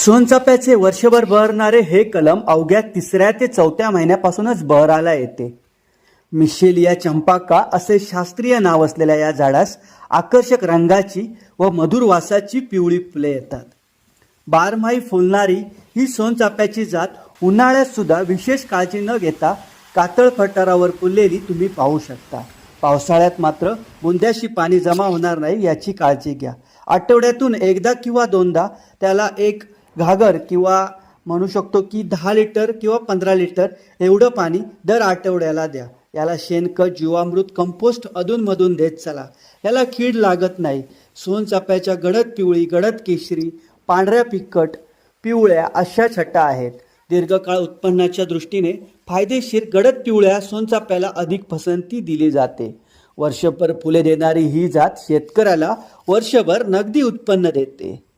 सोनचाप्याचे वर्षभर बहरणारे हे कलम अवघ्या तिसऱ्या ते चौथ्या महिन्यापासूनच बहराला येते. मिशेलिया चंपाका असे शास्त्रीय नाव असलेल्या या झाडास आकर्षक रंगाची व मधुर वासाची पिवळी फुले येतात. बारमाही फुलणारी ही सोनचाप्याची जात उन्हाळ्यात सुद्धा विशेष काळजी न घेता कातळ फटारावर फुललेली तुम्ही पाहू शकता. पावसाळ्यात मात्र बुंद्याशी पाणी जमा होणार नाही याची काळजी घ्या. आठवड्यातून एकदा किंवा दोनदा त्याला एक घागर किंवा म्हणू शकतो की दहा लिटर किंवा पंधरा लिटर एवढं पाणी दर आठवड्याला द्या. याला शेणखत जीवामृत कंपोस्ट अधूनमधून देत चला. याला कीड लागत नाही. सोनचाप्याच्या गडद पिवळी गडद केशरी पांढऱ्या पिकट पिवळ्या अशा छटा आहेत. दीर्घकाळ उत्पन्नाच्या दृष्टीने फायदेशीर गडद पिवळ्या सोनचाप्याला अधिक पसंती दिली जाते. वर्षभर फुले देणारी ही जात शेतकऱ्याला वर्षभर नगदी उत्पन्न देते.